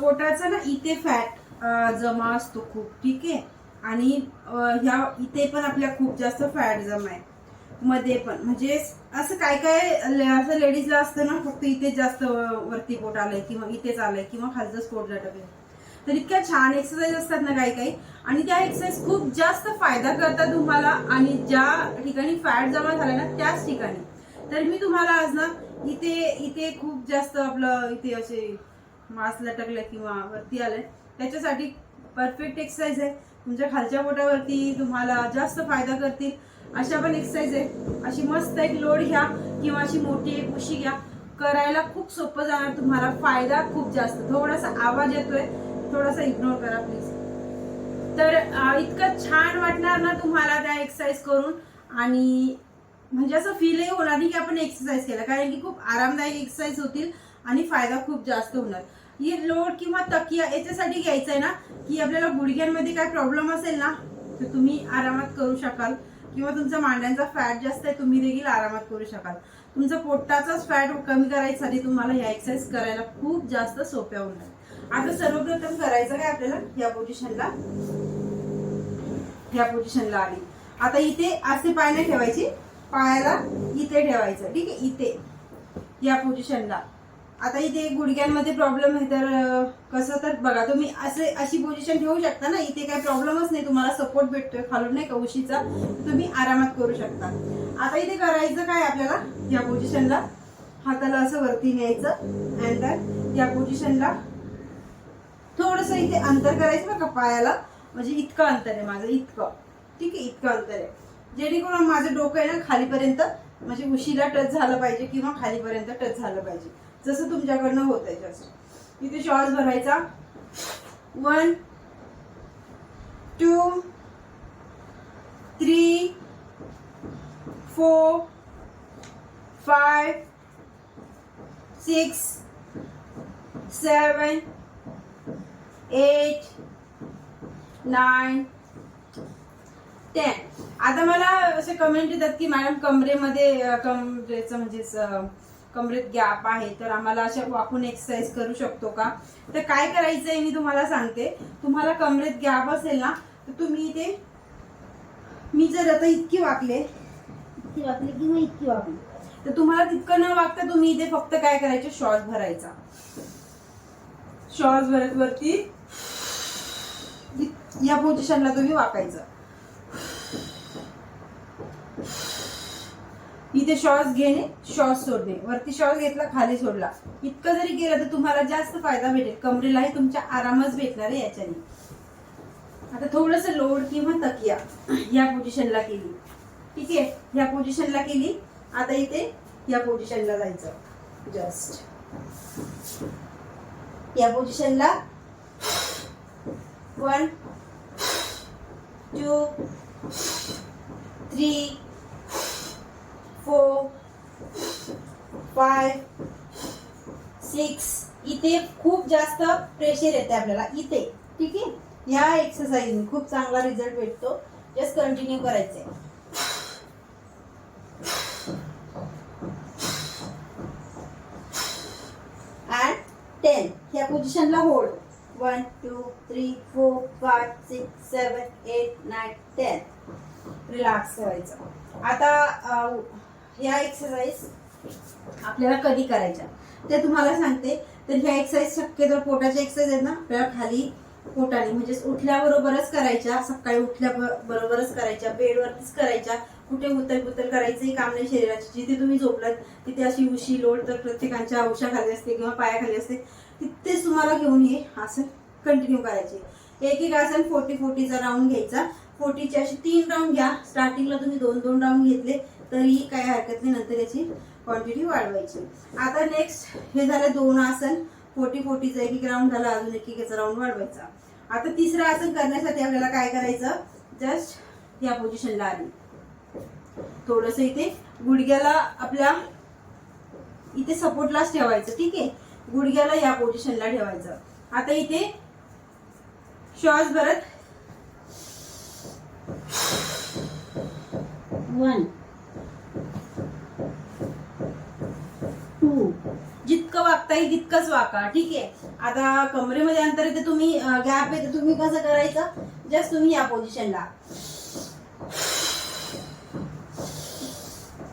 पोटाचा ना इथे फॅट जमा असतो खूप ठीक आहे? आणि ह्या इथे पण आपल्या खूप जास्त फॅट जमा आहे. मध्ये पण म्हणजे असं काय काय असं लेडीजला असतं ना फक्त इथे जास्त वरती पोट आलंय किंवा इथेच आलंय किंवा खालचंच पोट लटकलंय तर इतक्या छान एक्सरसाइज असतात ना काही काही आणि त्या एक्सरसाइज खूप जास्त फायदा करतात तुम्हाला आणि ज्या ठिकाणी फॅट जमा झाला ना त्याच ठिकाणी. तर मी तुम्हाला आज ना इथे इथे खूप जास्त आपलं इथे असे मास लटकलं किंवा वरती आलंय. त्याच्यासाठी परफेक्ट एक्सरसाइज आहे. तुमच्या खालच्या पोटावरती तुम्हाला जास्त फायदा करतील. अशा पण एक्सरसाइज आहे. अशी मस्त एक लोड घ्या किंवा अशी मोठी एक उशी घ्या. करायला खूप सोपं जाणार. तुम्हाला फायदा खूप जास्त. थोडासा आवाज येतोय. थोडासा इग्नोर करा प्लीज तर इतकं छान वाटणार ना तुम्हाला त्या एक्सरसाइज करून. आणि म्हणजे असं फीलही होणार नाही की आपण एक्सरसाइज केला. कारण की खूप आरामदायक एक्सरसाइज होतील आणि फायदा खूप जास्त होणार. ही लोड किंवा तकिया याच्यासाठी घ्यायचं आहे ना की आपल्याला गुडघ्यांमध्ये काय प्रॉब्लेम असेल ना तर तुम्ही आरामात करू शकाल. किंवा तुमचा मांड्यांचा फॅट जास्त आहे तुम्ही देखील आरामात करू शकाल. तुमचा पोटाचाच फॅट कमी करायसाठी तुम्हाला ह्या एक्सरसाइज करायला खूप जास्त सोप्या होणार आता सर्वप्रथम करायचं काय आपल्याला? या पोझिशनला ह्या पोझिशनला आली आता इथे असे पाय नाही ठेवायची. पायाला इथे ठेवायचं. ठीक आहे? इथे. या पोझिशनला आता इथे गुडघ्यांमध्ये प्रॉब्लेम आहे तर कसं तर बघा तुम्ही असे अशी पोझिशन ठेवू शकता ना इथे काही प्रॉब्लेमच नाही तुम्हाला सपोर्ट भेटतोय खालून नाही का उशीचा. तुम्ही आरामात करू शकता. आता इथे करायचं काय आपल्याला? या पोझिशनला हाताला असं वरती न्यायचं अँड देन या पोझिशनला थोडस इथे अंतर करायचं बरं का पायाला. म्हणजे इतकं अंतर आहे माझं इतकं. ठीक आहे इतकं अंतर आहे. जेणेकरून माझं डोकं आहे ना खालीपर्यंत म्हणजे उशीला टच झालं पाहिजे किंवा खालीपर्यंत टच झालं पाहिजे. जसं तुमच्याकडनं होत आहे जसं इथे शॉर्ट्स भरायचा. One two three four five six seven eight nine ten आता मला असे कमेंट येतात की मॅडम कमरेमध्ये कमरेचं म्हणजेच कमरेत गॅप आहे तर आम्हाला अशा वाकून एक्सरसाइज करू शकतो का? तर काय करायचंय मी तुम्हाला सांगते. तुम्हाला कमरेत गॅप असेल ना तर तुम्ही इथे मी जर आता इतकी वाकले इतकी वाकले किंवा इतकी वाकली. तर तुम्हाला तितकं न वागता तुम्ही इथे फक्त काय करायचं? श्वास भरायचा. श्वास भरत वरती या पोझिशनला तुम्ही वाकायचं. इथे श्वास घेणे श्वास सोडणे. वरती श्वास घेतला खाली सोडला. इतकं जरी केलं तर तुम्हाला जास्त फायदा भेटेल. कमरेलाही तुमच्या आरामच भेटणार आहे याच्याने. आता थोडस लोड किंवा तकिया या पोझिशनला केली. ठीक आहे? या पोझिशनला केली. आता इथे या पोझिशनला जायचं. जस्ट या पोझिशनला one two three four five six इथे खूप जास्त प्रेशर येते आपल्याला. इथे ठीक आहे? ह्या एक्सरसाइज खूप चांगला रिझल्ट भेटतो. जस्ट कंटिन्यू करायचंय. अँड टेन ह्या पोझिशनला hold one two three four five six seven eight nine ten relax करायचं. आता ह्या एक्सरसाइज आपल्याला कधी करायच्या? ते तुम्हाला सांगते. तर ह्या एक्सरसाइज शक्यतो पोटाच्या एक्सरसाइज आहेत ना आपल्याला खाली पोटाने म्हणजे उठल्याबरोबरच करायच्या सकाळी उठल्या बरोबरच करायच्या बेडवरतीच करायच्या कुठे उतर उतर करायचंही काम नाही शरीराची. जिथे तुम्ही झोपलात तिथे अशी उशी लोड तर प्रत्येकांच्या औषधाखाली असते किंवा पायाखाली असते तिथेच तुम्हाला घेऊन हे आसन कंटिन्यू करायचे. एक एक आसन फोर्टी फोर्टीचा राऊंड घ्यायचा. फोर्टीचे असे तीन राऊंड घ्या. स्टार्टिंगला तुम्ही दोन दोन राऊंड घेतले. तरी काही हरकत नाही नंतर याची क्वांटिटी वाढवायची. आता नेक्स्ट हे झालं दोन आसन. फोर्टी फोर्टीचा एक एक राऊंड झाला अजून एक एकाचा राऊंड वाढवायचा. आता तिसरं आसन करण्यासाठी आपल्याला काय करायचं? जस्ट या पोझिशनला आली थोडस इथे गुडघ्याला आपल्या इथे सपोर्टलाच ठेवायचं ठीक आहे? गुडघ्याला या पोझिशनला ठेवायचं. आता इथे श्वास भरत. वन टू वाकता येईल तितकंच वाका. ठीक आहे. आता कमरेमध्ये अंतर येते तुम्ही गॅप येते तुम्ही कसं करायचं? जस्ट तुम्ही या पोझिशनला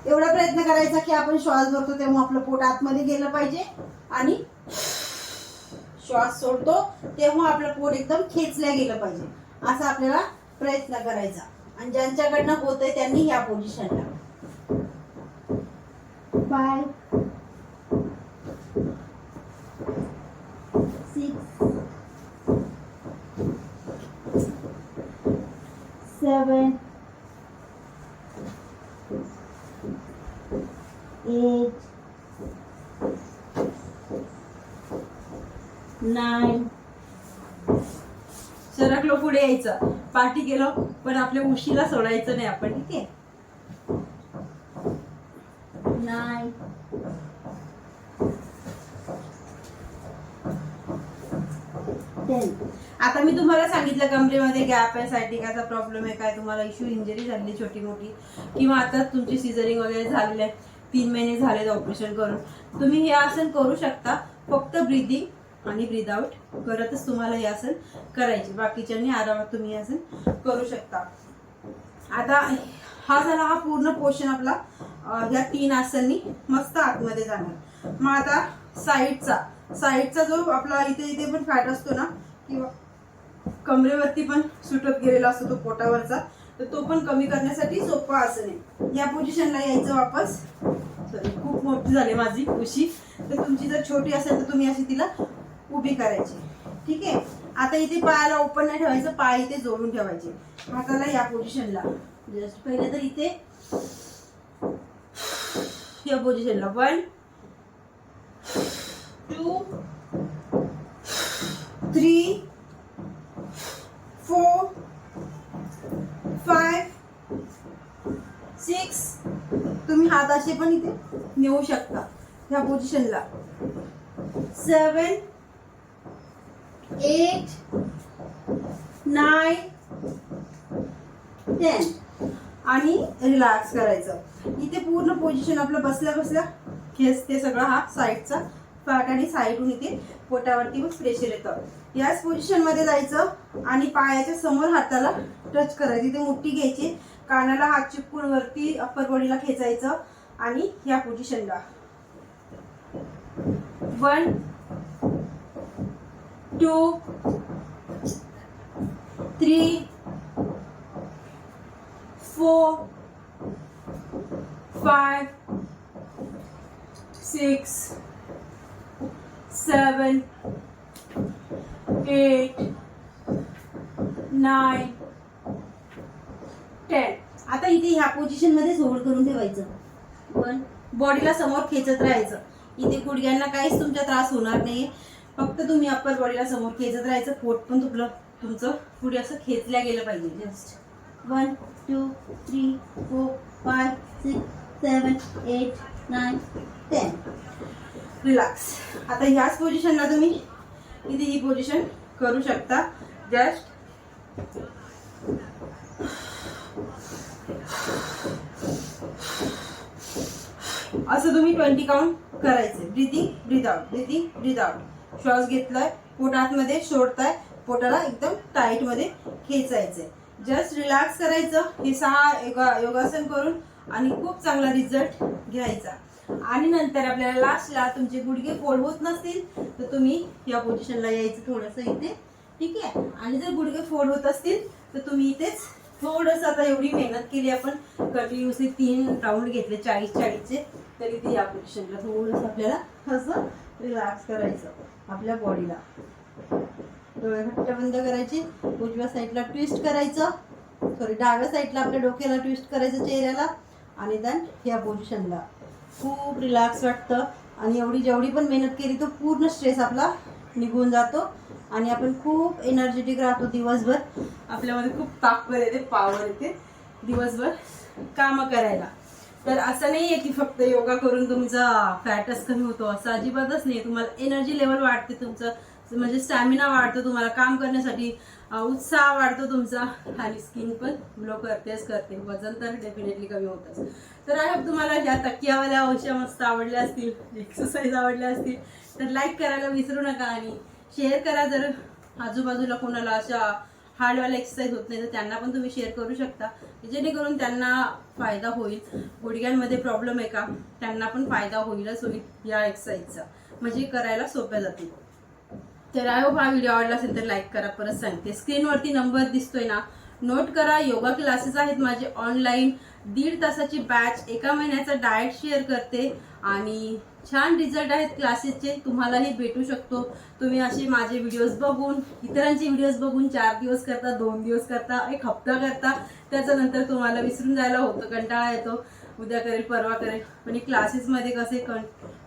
एवढा प्रयत्न करायचा की आपण श्वास भरतो तेव्हा आपलं पोट आतमध्ये गेलं पाहिजे आणि श्वास सोडतो तेव्हा आपलं पोट एकदम खेचल्या गेलं पाहिजे. असा आपल्याला प्रयत्न करायचा. आणि ज्यांच्याकडनं होतंय त्यांनी या पोझिशनला five six, seven eight, nine सरकलो पुढे यायचं. पाठी गेलो पण आपल्या उशीला सोडायचं नाही आपण ठीक आहे? नाईन आता मी तुम्हाला सांगितलं कमरेमध्ये गॅप आहे सायटिकाचा प्रॉब्लेम आहे काय तुम्हाला इश्यू इंजरी झाली छोटी मोठी. किंवा आता तुमची सिझरिंग वगैरे झालेली आहे तीन महिने झाले ऑपरेशन करून. तुम्ही हे आसन करू शकता फक्त ब्रिदिंग आणि ब्रीद आउट करतच तुम्हाला हे आसन करायचे. बाकीच्यांनी आरामात तुम्ही हे आसन करू शकता. आता हा झाला हा पूर्ण पोर्शन आपला या तीन आसननी मस्त आतमध्ये जाणार. मग आता साईडचा साईडचा जो आपला इथे इथे पण फॅट असतो ना किंवा कमरेवरती पण सुटत गेलेला असतो तो पोटावरचा तर तो पण कमी करण्यासाठी सोपा आसन आहे या पोझिशनला यायचं वापस. सॉरी खूप मोठी झाली माझी उशी. तर तुमची जर छोटी असेल तर तुम्ही अशी तिला उभी करायची. ठीक आहे? आता इथे पायाला ओपन नाही ठेवायचं पाय इथे जोडून ठेवायचे. हाताला या पोझिशनला जस्ट पहिले तर इथे या पोझिशनला one two three four five six. तुम्ही हात असे पण इथे नेऊ शकता ह्या पोझिशनला. Seven eight nine ten. आणि रिलॅक्स करायचं. इथे पूर्ण पोझिशन आपलं बसल्या बसल्या खेचते सगळं हा साईडचा फॅट आणि साईडून इथे पोटावरती मग प्रेशर येतं याच पोझिशनमध्ये जायचं आणि पायाच्या समोर हाताला टच करायचं. इथे मुठी घ्यायची कानाला हात चिपकून वरती अप्पर बॉडीला खेचायचं आणि या पोझिशनला one two three four five six seven, eight, nine, ten आता इथे ह्या पोझिशनमध्ये होल्ड करून ठेवायचं. पण बॉडीला समोर खेचत राहायचं. इथे गुडघ्यांना काहीच तुमचा त्रास होणार नाही फक्त तुम्ही अप्पर बॉडीला समोर खेचत राहायचं. पोट पण तुटलं तुमचं पुढे असं खेचल्या गेलं पाहिजे. Just one two three four five six seven eight nine ten relax आता ह्याच पोझिशनला तुम्ही इथे ही पोझिशन करू शकता. जस्ट असं तुम्ही ट्वेंटी काउंट करायचे. Breathing breathe out breathing breathe out श्वास घेतलाय पोटातमध्ये सोडताय पोटाला एकदम टाईटमध्ये खेचायचंय. जस्ट रिलॅक्स करायचं. हे सहा योगा योगासन करून आणि खूप चांगला रिझल्ट घ्यायचा. आणि नंतर आपल्याला लास्टला तुमचे गुडघे फोड होत नसतील तर तुम्ही या पोझिशनला यायचं थोडंसं इथे. ठीक आहे? आणि जर गुडघे फोल्ड होत असतील तर तुम्ही इथेच थोडंसं आता एवढी मेहनत केली आपण. कंटिन्युअसली तीन राऊंड घेतले चाळीस चाळीसचे. तरी ते या पोझिशनला थोडंसं आपल्याला असं रिलॅक्स करायचं आपल्या बॉडीला डोळे घट्ट बंद करायचे उजव्या साईडला ट्विस्ट करायचं. सॉरी डाव्या साईडला आपल्या डोक्याला ट्विस्ट करायचं चेहऱ्याला. आणि देन या पोझिशनला खूप रिलॅक्स वाटतं. आणि एवढी जेवढी पण मेहनत केली तो पूर्ण स्ट्रेस आपला निघून जातो. आणि आपण खूप एनर्जेटिक राहतो दिवसभर. आपल्यामध्ये खूप ताकद येते पावर येते दिवसभर कामं करायला. तर असं नाही आहे की फक्त योगा करून तुमचा फॅटच कमी होतो. असं अजिबातच नाही तुम्हाला एनर्जी लेवल वाढते तुमचं. म्हणजे स्टॅमिना वाढतो तुम्हाला काम करण्यासाठी उत्साह वाढतो तुमचा. आणि स्किन पण ग्लो करतेच करते. वजन तर डेफिनेटली कमी होतच. तर आय होप तुम्हाला ह्या तकियावाल्या औषध मस्त आवडल्या असतील एक्सरसाइज आवडल्या असतील तर लाईक करायला विसरू नका आणि शेअर करा जर आजूबाजूला कोणाला अशा हार्डवाल्या एक्सरसाइज होत नाही तर त्यांना पण तुम्ही शेअर करू शकता. जेणेकरून त्यांना फायदा होईल. गुडघ्यांमध्ये प्रॉब्लेम आहे का? त्यांना पण फायदा होईलच होईल या एक्सरसाइजचा म्हणजे करायला सोप्या जातील. तर आय होप हा व्हिडिओ आवडला असेल तर लाईक करा परत सांगते. स्क्रीनवरती नंबर दिसतोय ना. नोट करा योगा क्लासेस आहेत माझे ऑनलाईन दीड तासाची बॅच एका महिन्याचा डाएट शेअर करते. आणि छान रिझल्ट आहेत क्लासेसचे तुम्हालाही भेटू शकतो. तुम्ही असे माझे व्हिडिओज बघून इतरांचे व्हिडिओज बघून चार दिवस करता दोन दिवस करता एक हप्ता करता त्याच्यानंतर तुम्हाला विसरून जायला होतं कंटाळा येतो. उद्या करेल परवा करेल. पण क्लासेसमध्ये कसे कं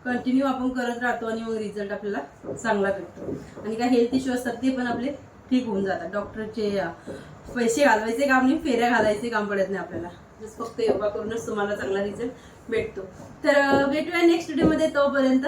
कंटिन्यू आपण करत राहतो आणि मग रिझल्ट आपल्याला चांगला भेटतो. आणि काय हेल्थ इश्यू असतात ते पण आपले ठीक होऊन जातात. डॉक्टरचे पैसे घालवायचे काम नाही फेऱ्या घालायचे काम पडत नाही आपल्याला. जस फक्त योगा करूनच तुम्हाला चांगला रिझल्ट भेटतो. तर भेटूया नेक्स्ट डेमध्ये तोपर्यंत.